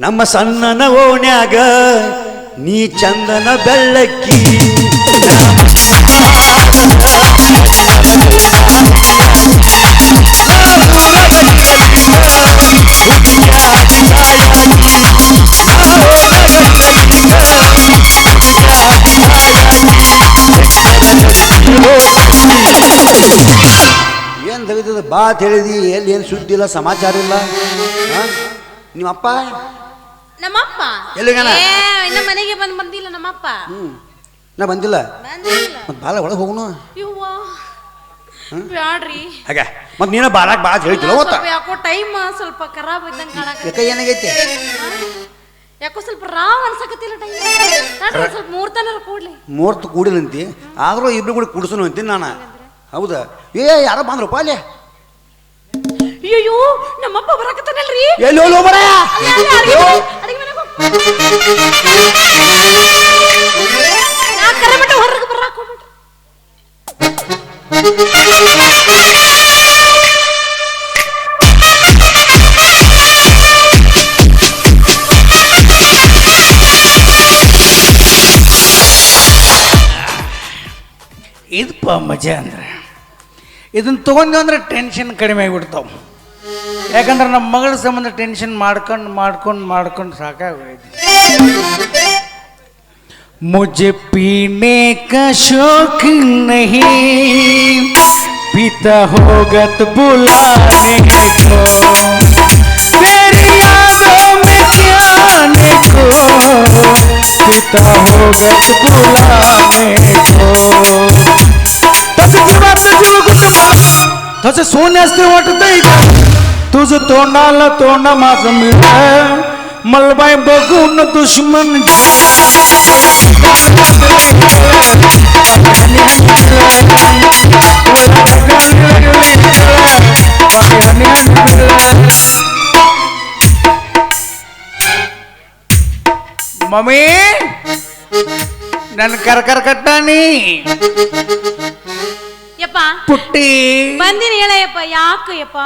ನಮ್ಮ ಸಣ್ಣನ ಓಣ್ಯಾಗ ನೀ ಚಂದನ ಬೆಳ್ಳಕ್ಕಿ ಏನ್ ತೆಗೆದ ಬಾ ಅಂತ ಹೇಳಿದಿ ಎಲ್ಲಿ ಏನು ಸುದ್ದಿ ಇಲ್ಲ ಸಮಾಚಾರ ಇಲ್ಲ ಆ? ನಿಮ್ಮಪ್ಪ ನಮ್ಮಪ್ಪ. ಎಲ್ಲಿಗನ? ಏ ಇನ್ನ ಮನೆಗೆ ಬಂದ್ ಬಂದಿಲ್ಲ ನಮ್ಮಪ್ಪ. ಹ್ಮ್. ನಾ ಬಂದಿಲ್ಲ. ಬಂದಿಲ್ಲ. ಮತ್ತೆ ಬಾಳ ಒಳಗೆ ಹೋಗುನು? ಇವ್ವ ಬ್ಯಾಡ್ರಿ. ಹಾಗೆ. ಮತ್ತೆ ನೀನು ಬಾಳಕ್ ಬಾ ಅಂತ ಹೇಳ್ತಿಲ್ಲ ಸ್ವಲ್ಪ ಯಾಕೋ ಟೈಮ್ ಸ್ವಲ್ಪ ಖರಾಬ್ ಇದ್ದಂಗ ಕಾಣಕ ಯಾಕ ಏನಾಗೈತಿ? ಯಾಕೋ ಸ್ವಲ್ಪ ರಾವ್ ಅನ್ಸಕತ್ತಿಲ್ಲ ಟೈಮ್ ಸ್ವಲ್ಪ ಮೂರ್ತನ ಕೂಡ್ಲಿ. ಮೂರ್ತ ಕೂಡಿಲ್ಲಂತಿ. ಆದ್ರೂ ಇಬ್ರು ಕೂಡ ಕುಡಿಸೋನು ಅಂತೀನಿ ನಾನು. ಹೌದಾ? ಏ ಯಾರೋ ಬಂದ್ರಪ್ಪ ಅಲ್ಲಿ? ಅಯ್ಯೋ ನಮ್ಮಪ್ಪ ಬರಕತ್ತಾನಲ್ರಿ? ಎಲ್ಲಿ ಹೋಗಿ ಹೋಗ್ಬಾರ ಅಲ್ಲೇ, ಅಲ್ಲೇ, ಅಡ್ಗೆ ಮನೆ- ಅಡ್ಗೆ ಮನೆಗ್ ಹೋಗ್. ನಾ ಕರೆ ಬಿಟ್ಟು ಹೊರಗೆ ಬರಾಕ್ ಇದಪ್ಪ ಮಜಾ ಅಂದ್ರೆ. ಇದನ್ನ ತೊಗೊಂಡು ಅಂದ್ರೆ ಟೆನ್ಷನ್ ಕಡಿಮೆ ಆಗಿಬಿಡ್ತಾವ. ಯಾಕಂದ್ರೆ ನಮ್ಮ ಮಗಳ ಸಂಬಂಧ ಟೆನ್ಷನ್ ಮಾಡ್ಕೊಂಡು ಮಾಡ್ಕೊಂಡು ಮಾಡ್ಕೊಂಡು ಸಾಕಾಗೋಯ್ತು मुझे पीने का शौक नहीं पीता होगा तो बुलाने को तेरी यादों में क्या आने को पीता होगा तो बुलाने को तसे जीवा तुझे तुझं तोंडाला तोंड माझं मिळ मलबाई बघून दुश्मन ಮಮ್ಮಿ ನನ್ನ ಕರ್ಕರ್ ಕಟ್ಟಾನಿ ಯಪ್ಪ ಪುಟ್ಟಿ. ಬಂದಿನಿ ಹೇಳಯ್ಯಪ್ಪ ಯಾಕ ಯಪ್ಪ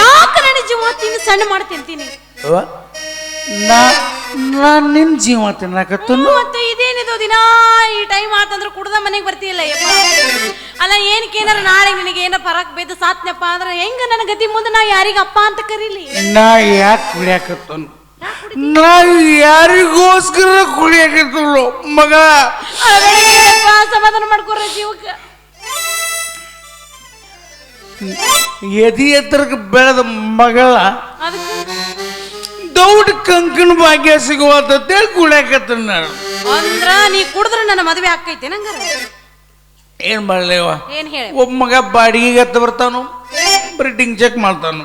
ಯಾಕ ನನ್ನ ಜೀವ ತಿನ್ನು ಸಣ್ಣ ಮಾಡಿ ತಿಂತೀನಿ ಅವ್ವ, ನಾ ನಾನ್ ನಿನ್ ಜೀವ ತಿನ್ನಕತ್ತನು. ಮತ್ತೆ ಇದೇನಿದು? ದಿನ ಈ ಟೈಮ್ ಆತಂದ್ರೆ ಕುಡ್ದ ಮನೆಗೆ ಬರ್ತೀಯಲ್ಲ ಯಪ್ಪ ಅಲ್ಲ ಏನಕ್ಕೆ ಏನಾರ ನಾಳೆ ನಿನಗೆ ಏನೋ ಪರಕ್ ಬೇದ ಸಾತ್ನಪ್ಪ ಅಂದ್ರೆ ಹೆಂಗ ನನ್ನ ಗತಿ ಮುಂದೆ ನಾ ಯಾರಿಗ ಅಪ್ಪ ಅಂತ ಕರೀಲಿ? ನಾ ಯಾಕೆ ಕುಡಿಯಾಕತ್ತನು? ನಾ ಯಾರಿಗೋಸ್ಕರ ಕುಡಿಯಾಕತ್ತಲು ಮಗ? ಸಮಾಧಾನ ಮಾಡ್ಕೊರ ಜೀವಕ್ಕೆ. ಎದಿ ಎತ್ತರಕ್ಕೆ ಬೆಳೆದ ಮಗಳ ದೌಡ್ ಕಂಕಣ ಭಾಗ್ಯ ಸಿಗುವಂತೇಳಿ ಕುಡ್ಯಾಕತ್ತ ನಾನು. ಅಂದ್ರ ನೀ ಕುಡಿದ್ರೆ ನನ್ನ ಮದುವೆ ಆಕೈತೆ ಏನ್ ಮಾಡ್ಲೇವ ಏನ್ ಹೇಳಿ? ಒಬ್ಬ ಮಗ ಬಾಡಿಗೆಗೆ ಎತ್ತ ಬರ್ತಾನು ಬ್ರೀಡಿಂಗ್ ಚೆಕ್ ಮಾಡ್ತಾನು.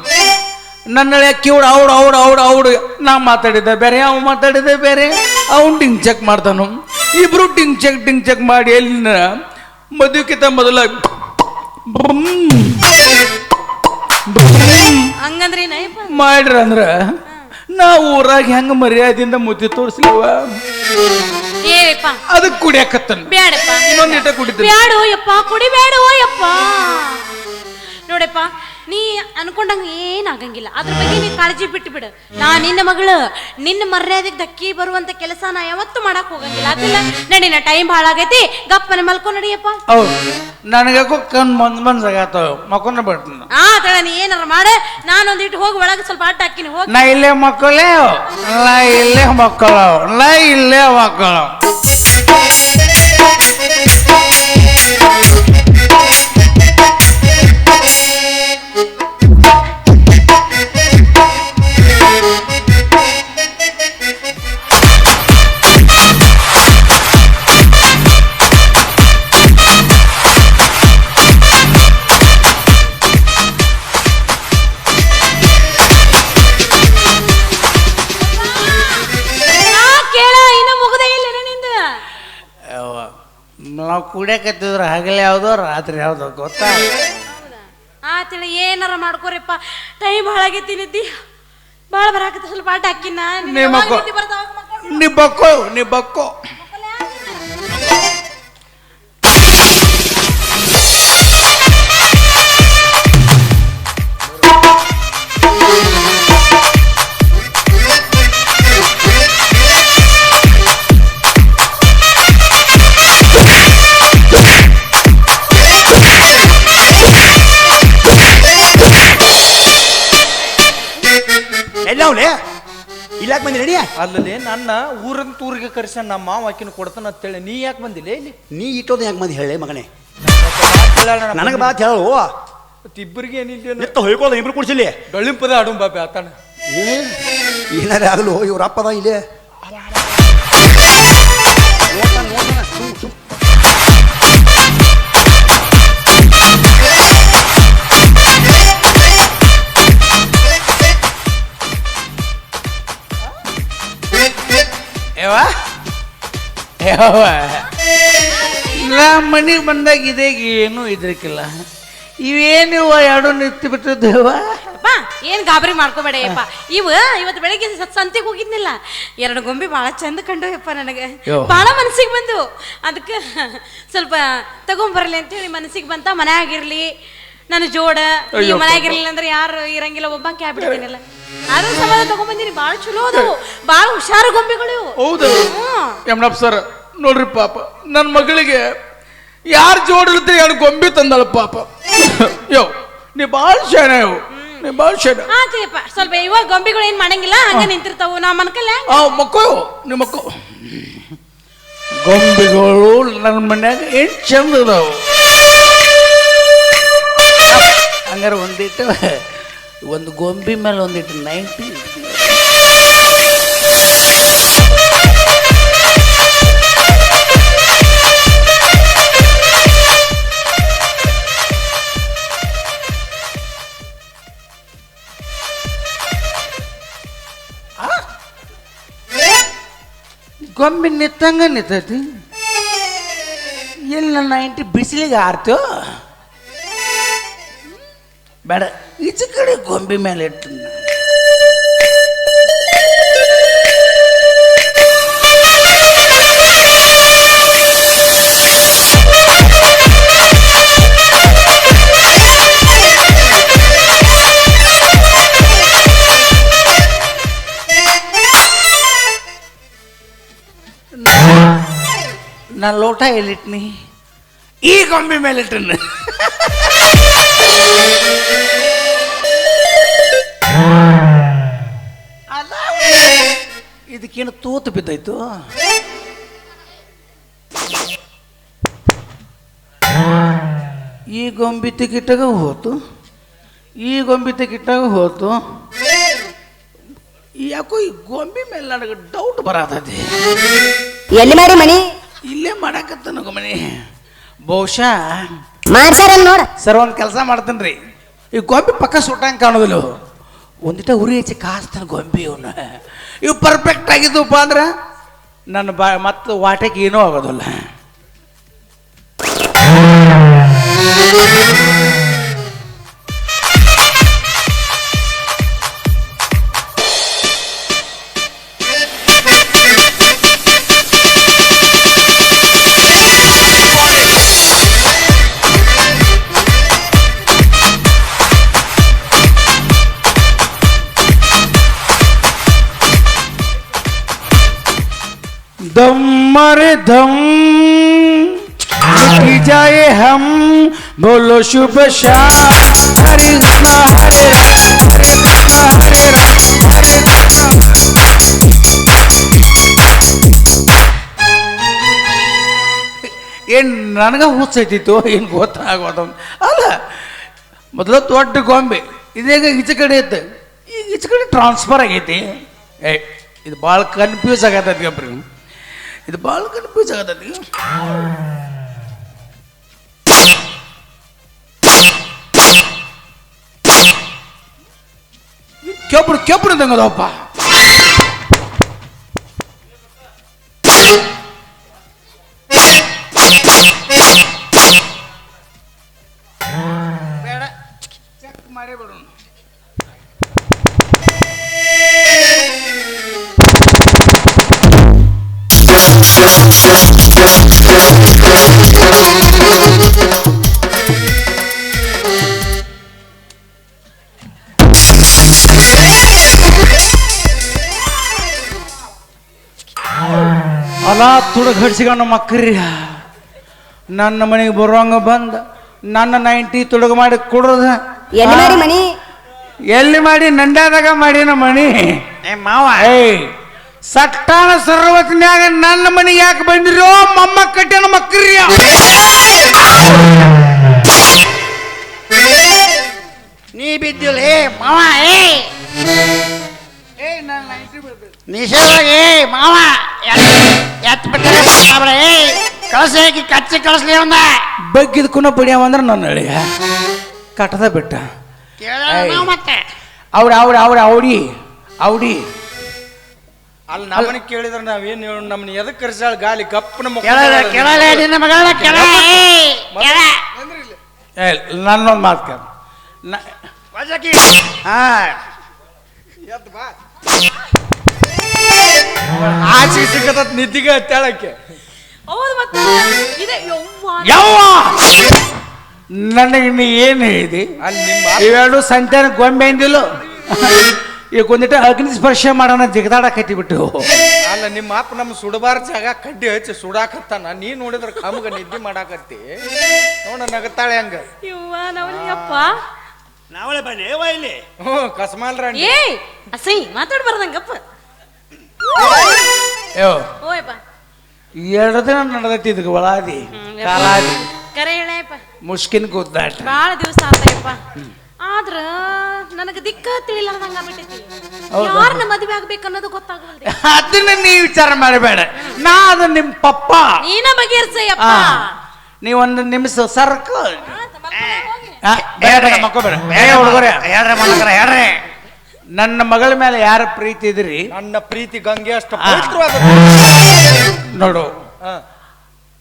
ನನ್ನ ಕಿವಡ್ ಅವ್ಡು ಅವ್ಡು ಅವ್ಡು ಅವ್ಡು ನಾ ಮಾತಾಡಿದ್ದೆ ಬೇರೆ ಅವ್ ಮಾತಾಡಿದ್ದೆ ಬೇರೆ ಅವ್ನು ಡಿಂಗ್ ಚೆಕ್ ಮಾಡ್ತಾನು. ಇಬ್ರು ಡಿಂಗ್ ಚೆಕ್ ಡಿಂಗ್ ಚೆಕ್ ಮಾಡಿ ಎಲ್ಲಿನ? ಮದುವೆಕ್ಕಿಂತ ಮೊದಲ ಹಂಗಂದ್ರೆ ಏನಯ್ಯಪ್ಪ ಮಾಡ್ರ ಅಂದ್ರ ನಾವು ಊರಾಗ ಹೆಂಗ ಮರ್ಯಾದೆಯಿಂದ ಮುದ್ದೆ ತೋರಿಸ್ಲಿವ? ಏಯಪ್ಪ ಅದಕ್ಕೆ ಕುಡಿಯಾಕತ್ತನ್. ಬ್ಯಾಡಪ್ಪ. ಇನ್ನೊಂದ್ ಇಟ ಕುಡಿತೀನಿ. ಬ್ಯಾಡೋ ಯಪ್ಪ ಕುಡಿಬೇಡೋ ಯಪ್ಪ. ನೋಡಪ್ಪ ನೀ ಅನ್ಕೊಂಡಂಗ ಏನಾಗಂಗಿಲ್ಲ ಅದ್ರ ಬಗ್ಗೆ ನೀ ಕಾಳಜಿ ಬಿಟ್ಟು ಬಿಡು. ನಾ ನಿನ್ನ ಮಗಳು ನಿನ್ನ ಮರ್ಯಾದೆಗೆ ಧಕ್ಕಿ ಬರುವಂತ ಕೆಲಸ ನಾ ಯಾವತ್ತೂ ಮಾಡಕ್ ಹೋಗಂಗಿಲ್ಲ. ಅದಿಲ್ಲ ನಡಿ ನಾ ಟೈಮ್ ಹಾಳಾಗೈತಿ ಗಪ್ಪನೆ ಮಲ್ಕೊ ನಡಿಯಪ್ಪ. ಹೌದು. ನನಗಾಕೋ ಕಣ್ ಮಂದ್ ಮನ್ಸಾಗತ್ತವ ಮಕ್ಕೊಂಡ ಬಿಡ್ತೀನಿ ಆ ತಡ ನೀ ಏನಾರ ಮಾಡ. ನಾನೊಂದಿಟ್ಟು ಹೋಗಿ ಒಳಗೆ ಸ್ವಲ್ಪ ಆಟ ಹಾಕಿನಿ ಹೋಗಿ. ನಾ ಇಲ್ಲೇ ಮಕ್ಕಳೇ. ನಾ ಇಲ್ಲೇ ಮಕ್ಕಳು. ನಾ ಇಲ್ಲೇ ಮಕ್ಕಳ. ಯಾವುದೋ ರಾತ್ರಿ ಯಾವುದೋ ಗೊತ್ತಾ? ತಿಳಿ ಏನಾರ ಮಾಡ್ಕೋರಿಪ್ಪ. ಟೈಮ್ ಭಾಳ ತಿನ್ನಿದ್ದಿ ನಿದ್ದಿ ಭಾಳ ಬರಾಕತ್ತ ಸ್ವಲ್ಪ ಆಟ ಹಾಕಿನ ನಿಬ್ಬಕ್ಕೋ ಮಕ್ಕೋ ನನ್ನ ಊರಂತ ತೂರಿಗೆ ಕರೆಸ ನಮ್ಮ ಮಾವ ಆಕಿನ ಕೊಡ್ತಾನ ಅಂತೇಳಿ ನೀ ಯಾಕೆ ಬಂದಿಲ್ಲ ಇಲ್ಲಿ? ನೀ ಇಟ್ಟೋದು ಯಾಕೆ ಮಂದಿ ಹೇಳಿ ಮಗನೇ? ನನಗೆ ಮಾತು ಹೇಳು ಇಬ್ಬರಿಗೆ ಏನಿಲ್ಲ ನಿತ್ತ ಹೊಯ್ಕೋದ ಇಬ್ರು ಕುಡ್ಸಿಲ್ಲಿ? ಡೊಳ್ಳಿಂಪದ ಆಡು ಬಾಬೆ ಆತಾನ. ಏನಾರೇ ಆಗಲು ಇವ್ರ ಅಪ್ಪದ ಇಲ್ಲೇ? ನೋಡ್ತಾನೆ, ನೋಡ್ತಾನೆ, ಸುಮ್, ಸುಮ್. ಯಾವ ಯಾವ ನಾ ಮನೆಗೆ ಬಂದಾಗ ಇದೇ ಏನು ಇದ್ರಕ್ಕಿಲ್ಲ ಇವೇನಿವ ಎರಡು ನಿತ್ತಿ ಬಿಟ್ಟಿದ್ದೇವ ಅಪ್ಪ ಏನ್ ಗಾಬರಿ ಮಾಡ್ಕೋಬೇಡ ಯಪ್ಪ. ಇವ ಇವತ್ತು ಬೆಳಿಗ್ಗೆ ಸ- ಸಂತಿಗೆ ಹೋಗಿದ್ನಿಲ್ಲ. ಎರಡು ಗೊಂಬೆ ಬಹಳ ಚಂದ ಕಂಡು ಯಪ್ಪ ನನಗೆ. ಯೋ. ಬಹಳ ಮನಸ್ಸಿಗೆ ಬಂದು. ಅದಕ್ಕೆ ಸ್ವಲ್ಪ ತಗೊಂಬರ್ಲಿ ಅಂತ ಹೇಳಿ ಮನಸ್ಸಿಗೆ ಬಂತ. ಮನ್ಯಾಗಿರ್ಲಿ ನನ್ನ ಜೋಡ. ಈ ಆಗಿರ್ಲಿಲ್ಲ ಮನ್ಯಾಗಿರ್ಲಿಲ್ಲ ಅಂದ್ರೆ ಯಾರು ಇರಂಗಿಲ್ಲ. ಒಬ್ಬ ಕ್ಯಾಬ್ ಬಿಡ್ತೀನಿಲ್ಲ ಅದ್ರ ಸಂಬಂಧ ಬಾಳ ಚಲೋ ಅದಾವು. ಬಹಳ ಹುಷಾರು ಗೊಂಬೆಗಳು. ಹೌದು. ಯಮನಪ್ಪ ಸರ್ ನೋಡ್ರಿ ಪಾಪ ನನ್ನ ಮಗಳಿಗೆ ಯಾರು ಜೋಡಿರ್ತೀರಿ ಎರಡು ಗೊಂಬೆ ತಂದಳ ಪಾಪ. ಯೋ ನೀ ಭಾಳ ಶಾಣೆ ಅವು. ನೀ ಭಾಳ ಶಾಣೆ. ಆತಯ್ಯಪ್ಪ ಸ್ವಲ್ಪ ಇವಾಗ ಗೊಂಬೆಗಳು ಏನು ಮಾಡಂಗಿಲ್ಲ ಹಂಗ ನಿಂತಿರ್ತಾವು. ನಾ ಮನ್ಕಲ್ಲ ಆ ಮಕ್ಕೋ ನಿಮ್ಮ ಮಕ್ಕೋ. ಗೊಂಬೆಗಳು ನನ್ನ ಮನ್ಯಾಗ ಏನು ಚಂದ ಅದಾವು. ಹಂಗಾರೆ ಒಂದಿಟ್ಟು ಒಂದು ಗೊಂಬೆ ಮೇಲೆ ಒಂದಿಟ್ಟು ನೈಂಟಿ. ಗೊಂಬೆ ನಿತ್ತಂಗ ನಿಂತೈತಿ ಎಲ್ಲಿ ನನ್ನ ನೈಂಟಿ ಬಿಸಿಲಿಗೆ ಆರ್ತೋ ಬೇಡ ಈಚೆ ಕಡೆ ಗೊಂಬೆ ಮೇಲೆ ಇಟ್ಟು ನಾ ಲೋಟ ಎಲ್ಲಿಟ್ನಿ? ಈ ಗೊಂಬೆ ಮೇಲೆ ಇಟ್ಟನ ಅಲ್ಲ. ಇದಕ್ಕೇನು ತೂತು ಬಿದ್ದಾಯ್ತು ಈ ಗೊಂಬೆ ತೆಗಿಟ್ಟಾಗ ಹೋತು. ಈ ಗೊಂಬೆ ತೆಗಿಟ್ಟಾಗ ಹೋತು. ಯಾಕೋ ಈ ಗೊಂಬಿ ಮೇಲೆ ನನಗೆ ಡೌಟ್ ಬರತೈತಿ. ಎಲ್ಲಿ ಮಾಡಿ ಮನಿ ಇಲ್ಲೇ ಮಾಡಕತ್ತ ಮನೆ ಬಹುಶಃ ಮಾಡ್ಸಾರ ನೋಡ. ಸರ್ ಒಂದು ಕೆಲಸ ಮಾಡ್ತೇನ್ರಿ. ಈ ಗೊಂಬೆ ಪಕ್ಕ ಸುಟ್ಟಂಗೆ ಕಾಣೋದಿಲ್ಲ. ಒಂದಿಟ ಉರಿ ಹೆಚ್ಚಿ ಕಾಸ್ತಾನೆ ಗೊಂಬೆ ಇವನ್ನ ಇವು ಪರ್ಫೆಕ್ಟ್ ಆಗಿದ್ವಪ್ಪ ಅಂದ್ರೆ ನನ್ನ ಬಾ, ಮತ್ತು ವಾಟಕ್ಕೆ ಏನೂ ಆಗೋದಿಲ್ಲ. दम मरे दम की जाए हम बोलो शुभ शाम हरे कृष्णा हरे राम हरे कृष्णा हरे राम हरे कृष्णा ಏನ್ ನನಗ ಹುಚ್ಚೈತಿತ್ತು ಏನು ಗೊತ್ತಾಗೋದು ಅಲ್ಲ ಮೊದಲು ದೊಡ್ಡ ಗೊಂಬೆ ಇದೀಗ ಈಚೆ ಕಡೆ ಇತ್ತು ಈಗ ಈಚೆ ಕಡೆ ಟ್ರಾನ್ಸ್ಫರ್ ಆಗೈತಿ ಏ ಇದು ಭಾಳ ಕನ್ಫ್ಯೂಸ್ ಆಗತ್ತೈತಿ ಗಬ್ರಿ ಇದು ಭಾಳ ಕನ್ಫ್ಯೂಸ್ ಆಗತ್ತೈತಿ ಕೆಬ್ಬರು ಕೆಬ್ಬರು ಇದ್ದಂಗದಪ್ಪ ಬೇಡ ಚೆಕ್ ಮಾಡೇ ಬಿಡೋಣ ಅಲ ತುಡುಗಡ್ಸಿಕೊಂಡು ಮಕ್ಕರಿ ನನ್ನ ಮನೆಗೆ ಬರುವಂಗ ಬಂದ ನನ್ನ ನೈಂಟಿ ತುಡುಗ ಮಾಡಿ ಕೊಡೋದ. ಎಲ್ಲಿ ಮಾಡಿ ಮನಿ ಎಲ್ಲಿ ಮಾಡಿ? ನಂಡ್ಯಾದಾಗ ಮಾಡಿನ ಮಣಿ. ಏ ಮಾವ. ಏಯ್ ಸಟ್ಟಾನ ಸರ್ವತ್ನ್ಯಾಗ ನನ್ನ ಮನೆಗೆ ಯಾಕೆ ಬಂದಿರೋ? ಮಮ್ಮ ಕಟ್ಟಿನ ಮಕ್ಕರಿ ನೀ ಬಿದ್ದಿಲ್ಲ ಏ ಮಾವ ಏ ನಿಷೇಧಾಗಿ ಮಾವ. ಎತ್ ಬಿಟ್ಟರೆ ಏ ಕಳಸಿ ಕಚ್ಚಿ ಕಳಿಸ್ಲಿ ಅವನ ಬಗ್ಗಿದ ಕುನ ಬಡಿಯವ ಅಂದ್ರೆ ನನ್ನ ಅಳಿಯ ಕಟ್ಟದ ಬಿಟ್ಟ. ಕೇಳ ಮತ್ತೆ? ಅವ್ರ ಅವ್ರ ಅವ್ರ ಅವಡಿ ಅವಡಿ ಅಲ್ಲಿ ನಮ್ಮನೆ ಕೇಳಿದ್ರೆ ನಾವೇನು ಏನು ನಮ್ಮನ್ನ ಎದಕ್ಕೆ ಕರ್ಸಾಳ ಗಾಲಿ ಕಪ್ಪನ ಮುಖ ನನ್ನೊಂದು ಮಾತು ಕೇಳ. ಆಚೆ ಸಿಕ್ಕತ್ತ ನಿದ್ದಿಗೆ ತೆಳಕ್ಕೆ ಹೌದು ಮತ್ತೆ. ಇದೆ ಯವ್ವ. ನನಗೆ ನೀ ಏನು ಹೇಳಿದಿ? ಅಲ್ಲಿ ನಿಮ್ಮ ಇವೆರಡು ಸಂತಾನ ಗೊಂಬೆ ಅಂದಿಲ್ಲ? ಈಗ ಒಂದಿಟ್ಟು ಅಗ್ನಿ ಸ್ಪರ್ಶ ಮಾಡೋಣ ಜಿಗದಾಡಕತ್ತಿ ಬಿಟ್ಟು ಅಲ್ಲ ನಿಮ್ಮ ಅಪ್ಪ ನಮ್ಮ ಸುಡಬಾರ ಜಾಗ ಕಡ್ಡಿ ಹಚ್ಚಿ ಸುಡಾಕತ್ತಾನ. ನೀ ನೋಡಿದ್ರೆ ಕಾಮಗ ನಿದ್ದೆ ಮಾಡಾಕತ್ತಿ. ನೋಡ ನಗತಾಳೆ ಹಂಗ. ಇವ್ವ ನವನಿಯಪ್ಪ ನಾವಳೆ ಬನ್ನಿ ಏವ ಇಲ್ಲಿ. ಹ್ಞೂ ಕಸ್ಮಾಲ್ ರಾಣಿ. ಏ ಅಸೈ ಮಾತಾಡ್ಬಾರ್ದಂಗಪ್ಪ ಯೋ ಓಯಪ್ಪ ಎರಡು ದಿನ ನಡೆದೈತಿ ಇದಕ್ಕೆ ಒಳಾದಿ ಕಾಲಾದಿ. ಕರೆ ಹೇಳಪ್ಪ ಮುಷ್ಕಿನ ಕೂದ್ದಾಟ ಭಾಳ ದಿವಸ ಆತಯ್ಯಪ್ಪ. ಆದ್ರ ನನಗೆ ದಿಕ್ಕ ತಿಳಿಲಾರ್ದಂಗ ಆಗ್ಬಿಟ್ಟೈತಿ ಯಾರನ್ನ ಮದುವೆ ಆಗ್ಬೇಕು ಅನ್ನೋದು ಗೊತ್ತಾಗಲ್ಲ ಅದನ್ನ ನೀ ವಿಚಾರ ಮಾಡಬೇಡ. ನಾ ಅದು ನಿಮ್ಮ ಪಪ್ಪ. ನೀನ ಬಗೆಹರ್ಸಯ್ಯಪ್ಪ. ಆ, ನೀ ಒಂದು ನಿಮಿಷ ಸರ್ಕಲ್. ಆ, ಬೇಡ ಮಕ್ಕೋಬೇಡ ಏ ಹುಡುಗರೇ ಹೇಳ್ರಿ ಮನಕರ ಹೇಳ್ರಿ ನನ್ನ ಮಗಳ ಮೇಲೆ ಯಾರ ಪ್ರೀತಿ ಇದ್ರಿ? ನನ್ನ ಪ್ರೀತಿ ಗಂಗೆ ಅಷ್ಟು ನೋಡು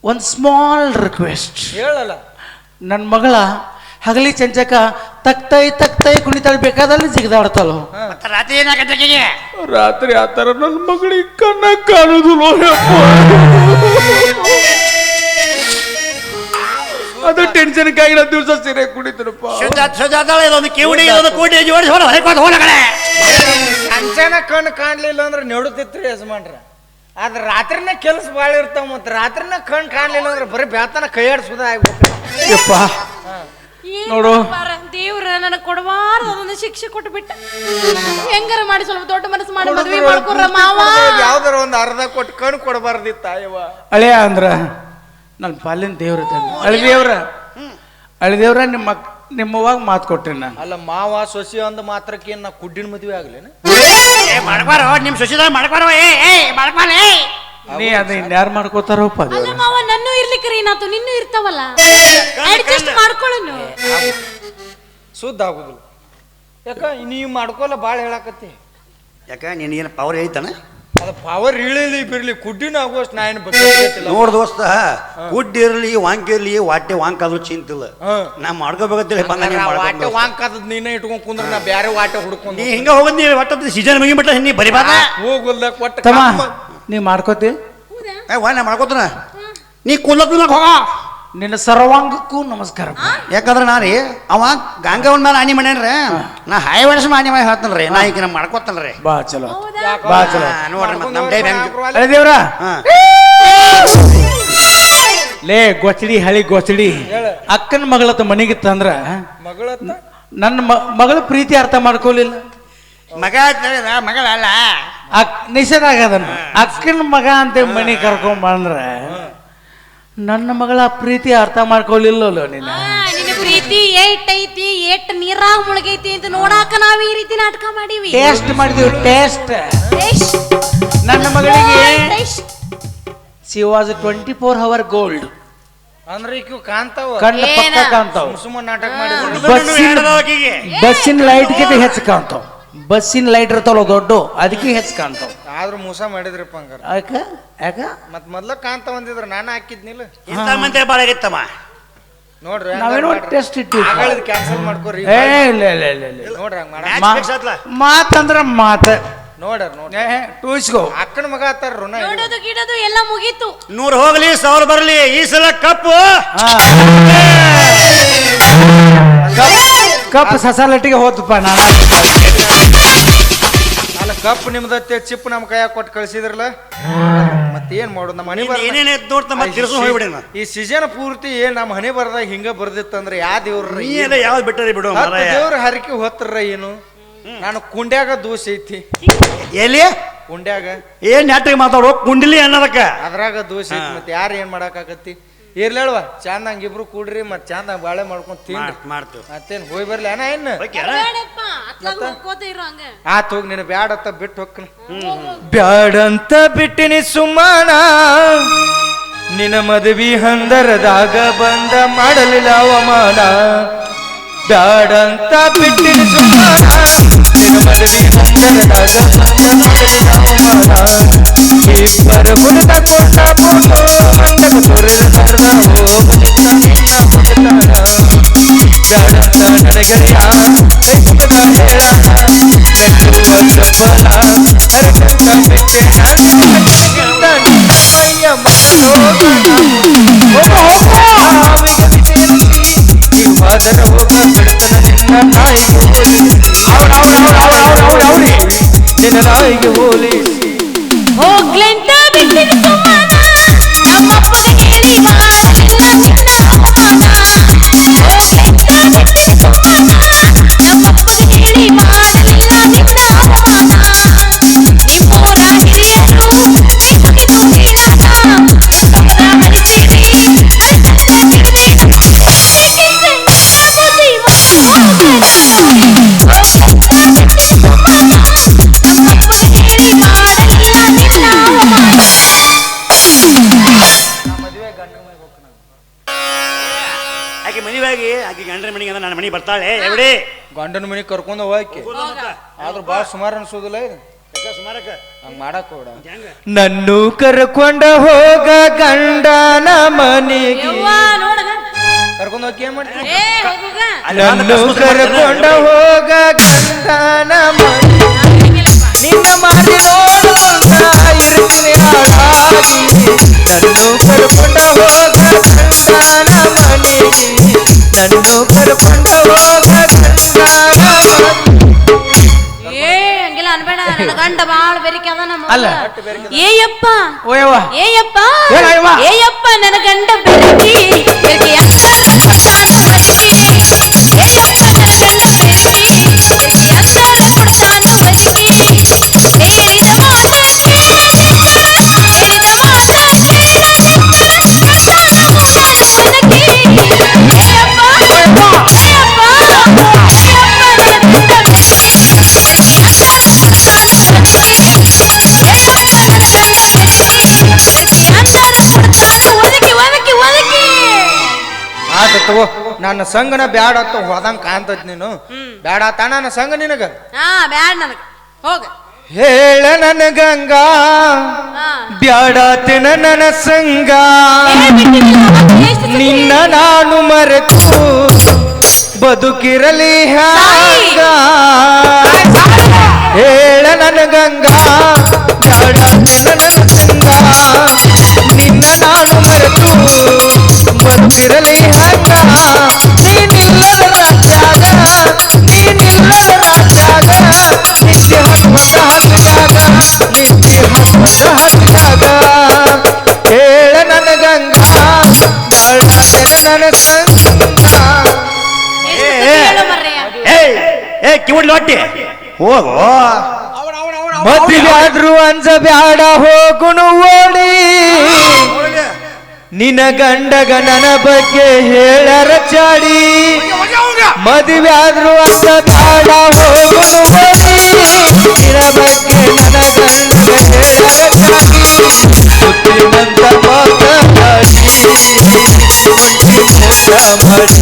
ಒಂದು ಸ್ಮಾಲ್ ರಿಕ್ವೆಸ್ಟ್ ಹೇಳಲ್ಲ. ನನ್ನ ಮಗಳ ಹಗಲಿ ಚಂಚಕ ತಕ್ತೈ ತಕ್ತೈ ಕುಣಿತಾಳೆ ಬೇಕಾದಲ್ಲಿ ಜಿಗದಾಡ್ತಾಳು. ಮತ್ತೆ ರಾತ್ರಿ ಏನಾಗತ್ತೆ ರಾತ್ರಿ ಆ ಥರ ನನ್ನ ಮಗಳಿಗೆ ಕಣ್ಣ ಕಾಣುದಿಲ್ಲ ಅದು ಟೆನ್ಷನ್ ಕಾಯಿಲ್ಲ ದಿವಸ ಸೀರೆ ಕುಣಿತನಪ್ಪ. ಶುದ್ಧ ಶುದ್ಧ ಇದೊಂದು ಕಿವಿಡಿ ಇದೊಂದು ಕೂಡಿ ಜೋಡಿಸಿ ಹೊರ ಹೊರಕೊಂಡು ಸಂಚಾನ ಕಣ್ಣು ಕಾಣ್ಲಿಲ್ಲ ಅಂದ್ರೆ ನೆಡುತ್ತಿತ್ರಿ ಯಜಮಾನ್ರ. ಆದ್ರೆ ರಾತ್ರಿನ ಕೆಲಸ ಭಾಳ ಇರ್ತಾವ ಮತ್ತೆ ರಾತ್ರಿನ ಕಣ್ಣು ಕಾಣ್ಲಿಲ್ಲ ಅಂದ್ರೆ ಬರೀ ಬ್ಯಾತನ ಕೈ ಆಡ್ಸೋದ ಆಗ್ಬೇಕು. ಯಪ್ಪ. ನೋಡು. ದೇವ್ರ ನನಗೆ ಕೊಡಬಾರ್ದು ಅದೊಂದು ಶಿಕ್ಷೆ ಕೊಟ್ಟು ಬಿಟ್ಟ ಹೆಂಗಾರ ಮಾಡಿ ಸ್ವಲ್ಪ ದೊಡ್ಡ ಮನಸ್ಸು ಮಾಡಿ ಮದುವೆ ಮಾಡ್ಕೊರ ಮಾವ? ಯಾವ್ದಾರ ಒಂದು ಅರ್ಧ ಕೊಟ್ಟು ಕಣ್ಣು ಕೊಡಬಾರ್ದಿತ್ತ ಅಯ್ಯವ ಅಳಿಯ ಅಂದ್ರ ನನ್ನ ಪಾಲಿನ ದೇವ್ರ ಅಳಿದೇವ್ರ ಅಳಿದೇವ್ರ ನಿಮ್ಮ ನಿಮ್ಮವಾಗ ಮಾತು ಕೊಟ್ಟೆ ನಾನು. ಅಲ್ಲ ಮಾವ ಸೊಸಿ ಅಂದ ಮಾತ್ರಕ್ಕೆ ನಾ ಕುಡ್ಡಿನ ಮದುವೆ ಆಗ್ಲೇನು? ಏ ಮಾಡ್ಬಾರೋ ನಿಮ್ ಸೊಸಿದಾಗ ಮಾಡ್ಬಾರೋ ಏ ಏ ಮಾಡ್ಬಾರ ಏ. ನೀ ಅದ ಇನ್ಯಾರು ಮಾಡ್ಕೋತಾರಪ್ಪ ಅಲ್ಲ ಮಾವ ನನ್ನೂ ಇರ್ಲಿಕ್ಕೆ ಏನಾತು ನಿನ್ನೂ ಇರ್ತಾವಲ್ಲ? ಆಗುದಿಲ್ಲ ಯಾಕ ನೀವು ಮಾಡ್ಕೊಲ್ಲ ಭಾಳ ಹೇಳಾಕತ್ತಿ. ಯಾಕ ನೀನ್ ಏನು ಪವರ್ ಐತನ ಅದು ಪವರ್ ಇಳಿಲಿ ಬಿರ್ಲಿ ಕುಡ್ಡಿನ ಆಗುವಷ್ಟು ನಾ ಏನು ಬಗ್ಗೆ ನೋಡ್ ದೋಸ್ತ ಗುಡ್ ಇರ್ಲಿ ವಾಂಕ್ ಇರ್ಲಿ ವಾಟೆ ವಾಂಕ್ ಆದ್ರೂ ಚಿಂತಿಲ್ಲ. ನಾ ಮಾಡ್ಕೋಬೇಕಂತೇಳಿ ಬಂದ ನೀ ವಾಟೆ ವಾಂಕದ ವಾಂಕ್ ಆದದ್ ನೀನೇ ಇಟ್ಕೊಂಡ್ ಕುಂದ್ರ ನಾ ಬ್ಯಾರೆ ವಾಟೆ ಹುಡ್ಕೊಂಡ್ ನೀ ಹಿಂಗ ಹೋಗೋದ್ ನೀ ಒಟ್ಟ ಸೀಸನ್ ಮುಗಿಬಿಟ್ಟ ನೀ ಬರಿಬಾರ ಹೋಗುಲ್ದ ಕೊಟ್ಟ ತಮ್ಮ. ನೀ ಮಾಡ್ಕೋತಿ? ಏ ವಾ ನಾ ಮಾಡ್ಕೋತನ? ನೀ ಕುಲ್ಲತ್ ಹೋಗ. ನಿನ್ನ ಸರ್ವಾಂಗಕ್ಕೂ ನಮಸ್ಕಾರ. ಯಾಕಂದ್ರೆ ನಾ ರೀ ಅವ ಗಂಗವನ್ ಮೇಲೆ ಆನಿ ಮಾಡ್ಯಾನ್ರಿ? ನಾ ಹಾಯ್ ವರ್ಷ ಆನಿ ಮಾಡಿ ಹೇಳ್ತಾನ್ರಿ ನಾ ಈಗ ನಮ್ ಮಾಡ್ಕೊತಾನ್ರಿ ಬಾ ಚಲೋ? ಬಾ ಚಲೋ. ನೋಡ್ರಿ ಮತ್ತೆ ನಮ್ ಡೈ ಹೆಂಗ್ ದೇವ್ರ? ಹಾ. ಲೇ ಗೊಚಡಿ ಹಳಿ ಗೊಚಡಿ. ಅಕ್ಕನ ಮಗಳತ್ತ ಮನೆಗೆ ತಂದ್ರ ಮಗಳತ್ತ? ನನ್ನ ಮ- ಮಗಳ ಪ್ರೀತಿ ಅರ್ಥ ಮಾಡ್ಕೊಲಿಲ್ಲ. ಮಗ ಅಂತೇಳಿದ ಮಗಳ ಅಲ್ಲ. ಅಕ್ ನಿಷೇಧ ಆಗದನ್ನ ಅಕ್ಕನ ಮಗ ಅಂತ ಮನೆ ಕರ್ಕೊಂಡ್ ಬಂದ್ರ ನನ್ನ ಮಗಳ ಪ್ರೀತಿ ಅರ್ಥ ನೀನು? ಆ, ನಿನ್ನ ಪ್ರೀತಿ ಏಟ್ ಐತಿ ಏಟ್ ನೀರಾಗ ಮುಳುಗೈತಿ ಅಂತ ನೋಡಾಕ ನಾವ್ ಈ ರೀತಿ ನಾಟಕ ಮಾಡೀವಿ. ಟೇಸ್ಟ್ ಮಾಡಿದೀವಿ ಟೇಸ್ಟ್ ಟೇಸ್ಟ್. ನನ್ನ ಮಗಳಿಗೆ ಟೇಸ್ಟ್. ಸಿ was twenty four hour gold ಅಂದ್ರೆ ಕಾಂತಾವ ಕಣ್ಣು ಪಕ್ಕ ಏನ? ಕಾಣ್ತಾವ. ಸುಮ್ಮ ನಾಟಕ ಮಾಡಿದ್ರು ಬಸ್ಸಿನ ಬಸ್ಸಿನ ಲೈಟ್ ಕಿತ ಹೆಚ್ಚು ಕಾಣ್ತಾವ. ಬಸ್ಸಿನ ಲೈಟ್ ಇರ್ತಾವಲ್ಲ ದೊಡ್ಡ ಅದಕ್ಕೆ ಹೆಚ್ಚು ಕಾಣ್ತಾವ. ಆದ್ರೂ ಮೋಸ ಮಾಡಿದ್ರಪ್ಪ ಹಂಗಾರ. ಯಾಕ? ಯಾಕ? ಮತ್ ಮೊದ್ಲ ಕಾಂತ ಒಂದಿದ್ರ ನಾನು ಹಾಕಿದ್ನಿಲ್ಲ. ಇಂಥ ಮಂದಿ ಭಾಳ ಆಗಿತ್ತಮ್ಮ. ನೋಡ್ರಿ ನಾವೇನೋ ಟೆಸ್ಟ್ ಇಟ್ಟಿವಿ ಕ್ಯಾನ್ಸಲ್ ಮಾಡ್ಕೋರಿ ಏ ಇಲ್ಲ ಇಲ್ಲ ಇಲ್ಲ ಇಲ್ಲ ನೋಡ್ರಿ ಹಂಗ ಮಾಡ ಮಾ- ಫಿಕ್ಸ್ ಆತ್ಲ? ಮಾತಂದ್ರ ಮಾತ. ನೋಡ್ರಿ ನೋಡ್ರಿ. ಟೂಸ್ಕೋ ಅಕ್ಕನ ಮಗ ಆತಾರ ಋಣ ನೋಡೋದು ಗಿಡೋದು ಎಲ್ಲ ಮುಗೀತು. ನೂರು ಹೋಗ್ಲಿ ಸಾವಿರ ಬರಲಿ ಈ ಸಲ ಕಪ್ಪು ಕಪ್ ಸಸಾಲಟ್ಟಿಗೆ ಹೋತಪ್ಪ ನಾನು? ಅಲ್ಲ ಕಪ್ ನಿಮ್ದತ್ತೆ ಚಿಪ್ ನಮ್ಮ ಕೈಯಾಗ ಕೊಟ್ಟು ಕಳ್ಸಿದ್ರಲ್ಲ? ಮತ್ತೇನ್ ಮಾಡೋದು? ನಮ್ಮ ಮನೆ ಬರ್ದ ಏನೇನು ನೋಡ್ತಾ ಮತ್ತೆ ತಿರ್ಸು ಹೋಗ್ಬಿಡಿ ನಾ ಈ ಸೀಸನ್ ಪೂರ್ತಿ ನಮ್ಮ ಹನಿ ಬರ್ದಾಗ ಹಿಂಗ ಬರ್ದಿತ್ತಂದ್ರೆ ಯಾ ದೇವ್ರ ನೀ ಎಲ್ಲ ಯಾವ್ದು ಬಿಟ್ಟರಿ ಬಿಡು ಮಾರಾಯ. ದೇವ್ರ ಹರಕೆ ಹೊತ್ತರ ಏನು? ನಾನು ಕುಂಡ್ಯಾಗ ದೂಸ ಐತಿ. ಎಲ್ಲಿ? ಕುಂಡ್ಯಾಗ. ಏನ್ ನೆಟ್ಟಿಗೆ ಮಾತಾಡೋ? ಕುಂಡಿಲಿ ಅನ್ನೋದಕ್ಕ. ಅದ್ರಾಗ ದೋಷ ಐತಿ ಮತ್ತೆ ಯಾರು ಏನ್ ಮಾಡಕ್ಕಾಗತ್ತಿ ಇರ್ಲೇಳ್ವ ಚಂದಂಗ ಇಬ್ರು ಕೂಡ್ರಿ ಮತ್ ಚಂದ ಬಾಳೆ ಮಾಡ್ಕೊಂಡ್ ತಿನ್ ಮಾಡ್ತು ಮತ್ತೇನ್ ಹೋಗಿ ಬರ್ಲಿ. ಅಣ್ಣ ಏನ್? ಆತ್ ಹೋಗಿ ನೀನು ಬ್ಯಾಡ ಅಂತ ಬಿಟ್ಟು ಹೋಗ್ಕನ ಬ್ಯಾಡಂತ ಬಿಟ್ಟಿನಿ ಸುಮ್ಮನ ನಿನ್ನ ಮದುವೆ ಹಂದರದಾಗ ಬಂದ ಮಾಡಲಿಲ್ಲ ಅವಮಾನ. ಬ್ಯಾಡಂತ ಬಿಟ್ಟಿನಿ ಸುಮ್ಮನ ನಿನ್ನ ಮದುವೆ ಹಂದರದಾಗ ಬಂದ ಮಾಡಲಿಲ್ಲ ಅವಮಾನ ಇಬ್ಬರ ಮುರಿದ ಕೊಟ್ಟ ಕೊಂಡು ಮಂಡಪ ಸುರಿದ ಕರ್ದ ಹೋಗಲಿಲ್ಲ ನಿನ್ನ ಮುಗಿತಾನ ಬ್ಯಾಡಂತ ನನಗರಿಯ ಕೈ ಮುಖದ ಹೇಳಾಣ ಮೆಟ್ಟುವ ಸಬಲ ಹರಕಂತ ಬಿಟ್ಟೆ ಅಯ್ಯ ಹೋಗ ಬರ್ತಾಳೆ ಎವಡಿ ಗಂಡನ ಮನೆಗೆ ಕರ್ಕೊಂಡು ಹೋಗಿ ಆದ್ರೂ ಭಾಳ ಸುಮಾರು ಅನ್ಸೋದಿಲ್ಲ ಸುಮಾರಕ್ಕ? ಹಂಗ ಮಾಡಕ್ ಹೋಡ ನನ್ನು ಕರ್ಕೊಂಡ ಹೋಗ ಗಂಡನ ಮನೆಗೆ. ಕರ್ಕೊಂಡು ಹೋಗಿ ಏನ್ ಮಾಡ್ತೀನಿ ನನ್ನು ಕರ್ಕೊಂಡ ಹೋಗ ಗಂಡನ ಮನೆ ನಿನ್ನ ಮಾರಿ ನೋಡುವಂತ ಅಲ್ಲ. ಏಯಪ್ಪ ಓಯವ್ವ ಏಯಪ್ಪ ಏನ್ ಅಯ್ಯವ್ವ? ಏಯಪ್ಪ ನನ್ನ ಗಂಡ ಬೆರಕಿ ತಗೋ ನನ್ನ ಸಂಗನ ಬ್ಯಾಡ ಅಂತ ಹೋದಂಗ ಕಾಣ್ತದ್ ನೀನು. ಬ್ಯಾಡ ಆತ ನನ್ನ ಸಂಗ ನಿನಗ. ಹಾ ಬ್ಯಾಡ ನನಗ. ಹೋಗ. ಹೇಳ ನನ್ನ ಗಂಗಾ. ಬ್ಯಾಡಾತಿನ ನನ್ನ ಸಂಗ. ನಿನ್ನ ನಾನು ಮರೆತು ಬದುಕಿರಲಿ ಹೇಳ ನನ್ನ ಗಂಗಾ. ಬ್ಯಾಡಾತಿನ ನನ್ನ ಸಂಗ. ನಿನ್ನ ನಾನು ಮರೆತು ಬದುಕಿರಲಿ ಹಂಗ ನೀನಿಲ್ಲದ ರಾಜ್ಯಾಗ ನೀನಿಲ್ಲದ ರಾಜ್ಯಾಗ ನಿತ್ಯ ಹಬ್ಬದ ಹಸಿರಾಗ ನಿತ್ಯ ಹಬ್ಬದ ಹಸಿರಾಗ ಹೇಳ ನನ್ನ ಗಂಗಾ ಬ್ಯಾಡಾತಿನ ನನ್ನ ಸಂಗ. ಏ ಕಿವಿಡ್ಲಿ ಹೊಟ್ಟಿ. ಹೋಗು. ಮದ್ವೆಯಾದ್ರೂ ಅಂಜ ಬ್ಯಾಡ ಹೋಗುನು ಓಡಿ. ನಿನ ಗಂಡಗ ನನ್ನ ಬಗ್ಗೆ ಹೇಳರ ಚಾಡಿ. ಮದುವೆ ಆದ್ರೂ ಅಂತ ಬ್ಯಾಡ ಹೋಗುನು ನಿನ ಬಗ್ಗೆ ನನ್ನ ಗಂಡಗ ಹೇಳರ ಚಾಡಿ. ಮುತ್ತಿನಂತ ಮಾತಾಡಿ ಮೋಸ ಮಾಡಿ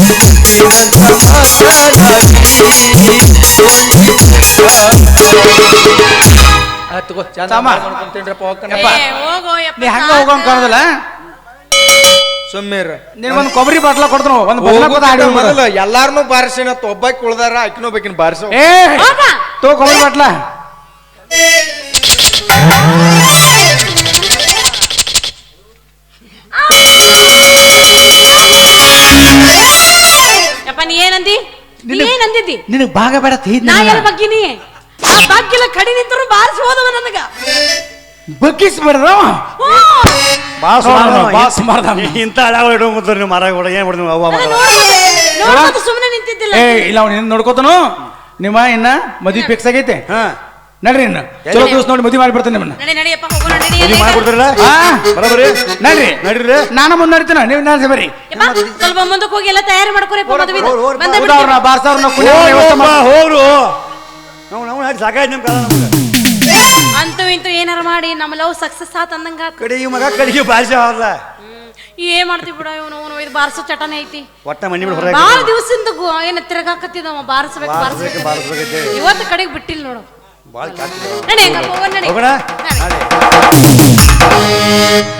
ಮುತ್ತಿನಂತ ಮಾತನಾಡಿ ತಮ್ಮ. ಏ, ಹೋಗೋ ಯಪ್ಪ, ನೀ ಹಂಗ ಸಾಕು. ಹೋಗೋನ್ ಕಾಣೋದಿಲ್ಲ ಸುಮ್ಮೀರ್ ನೀನ್ ಒಂದ್ ಕೊಬ್ಬರಿ ಬಾಟ್ಲ ಕೊಡ್ತಾನ ಒಂದ್ ಭಜನಾ ಪದ ಹಾಡಿ ಹೋಗ್ಬಿಡು. ಮೊದಲು ಎಲ್ಲಾರನು ಬಾರಿಸಿನ ಒಬ್ಬಾಕಿ ಉಳ್ದಾರ ಆಕಿನೂ ಬೇಕಿನ ಬಾರಿಸು. ಏ ಹೋಗ. ತೋ ಕೊಬ್ಬರಿ ಬಾಟ್ಲ. ಯಪ್ಪ ನೀ ಏನಂದಿ? ನೀ ನಿನಗ್- ಏನಂದಿದ್ದಿ? ನಿನಗ್ ಭಾಗ ಬೇಡ ತೀದ್ ನಾ ಬಗ್ಗೆ ಬಗ್ಗಿನಿ ಆ ಬಾಗಿಲ ಕಡಿ ನಿಂತರು ಬಾರಿಸಿ ಹೋದವ ನನಗ. ಬಗ್ಗಿಸ್ ಬಿಡ್ರವ ಹ್ಞೂ. ಬಾ ನೋಡು, ಬಾ ಸುಮಾರ್ ಅದಾನ. ಇಂಥ ಹಳಗಳು ಇಟ್ಕೊಂಡ್ರಿ ನೀವು ಮರ ಕೂಡ ಏನ್ ಮಾಡ್ತೀವಿ ಅವ್ವ ಮತ್ತೆ ಸುಮ್ಮನೆ ನಿಂತಿದ್ದಿಲ್ಲ. ಏ ಇಲ್ಲ ಅವ್ನು ನೋಡ್ಕೋತಾನು. ನಿಮ್ಮ ಇನ್ನ ಮದಿ ಫಿಕ್ಸ್ ಆಗೈತೆ. ಹಾ. ನಡ್ರಿ ಇನ್ನು. ಚಲೋ ದಿವಸ ನೋಡಿ ಮದಿ ಮಾಡಿ ಬರ್ತೀನಿ ನಿಮ್ಮನ್ನ. ನಡಿ ನಡಿಯಪ್ಪ ಹೋಗೋಣ ನಡಿ ಮದ್ವೆ ಬರೋಬರಿ ನಡ್ರಿ. ನಡೀರಿ ನಾನು ಮುಂದೆ ನಡ್ತೀನ ನೀವು ನಾನು ಬರ್ರಿ. ಯಪ್ಪ, ಸ್ವಲ್ಪ ಮುಂದಕ್ಕೆ ಹೋಗಿ ಎಲ್ಲ ತಯಾರಿ ಮಾಡ್ಕೊರಿ ಮದುವೆ ಹೋಗ್ರಿ, ಹೋಗ್ರಿ, ಹೋಗ್ರು. ನಾವು ನಾವು ಹಾಡಿ ಸಾಕಾಯ್ತು ನಿಮ್ ಕಾಲ ನಮ್ಗೆ. ಅಂತೂ ಇಂತೂ ಏನಾರ ಮಾಡಿ ನಮ್ಮ ಲವ್ ಸಕ್ಸಸ್ ಆತ ಅಂದಂಗ ಕಡೆ ಮಗ ಕಡೆಗೆ ಭಾಷೆ ಅವ್ರಲ್ಲ. ಏನ್ ಮಾಡ್ತೀವಿ ಬಿಡ ಇವನು ಅವನು ಇದು ಬಾರಿಸೋ ಚಟನೆ ಐತಿ. ಒಟ್ಟ ಮಣ್ಣಿ ಬಿಡ ಹೊರಗೆ ಬಾಳ ದಿವಸದಿಂದ ಏನ ತಿರ್ಗಾಕತ್ತಿದವ ಬಾರಿಸ್ಬೇಕು ಬಾರಿಸ್ಬೇಕು ಬಾರಿಸ್ಬೇಕೈತೆ. ಇವತ್ತು ಕಡೆಗೆ ಬಿಟ್ಟಿಲ್ಲ ನೋಡು. ಭಾಳ ಕ್ಯಾಟ್ ನಡೆ ಹಂಗ ಹೋಗೋಣ ನಡಿ. ಹೋಗೋಣ? ನಡಿ. ನಡಿ.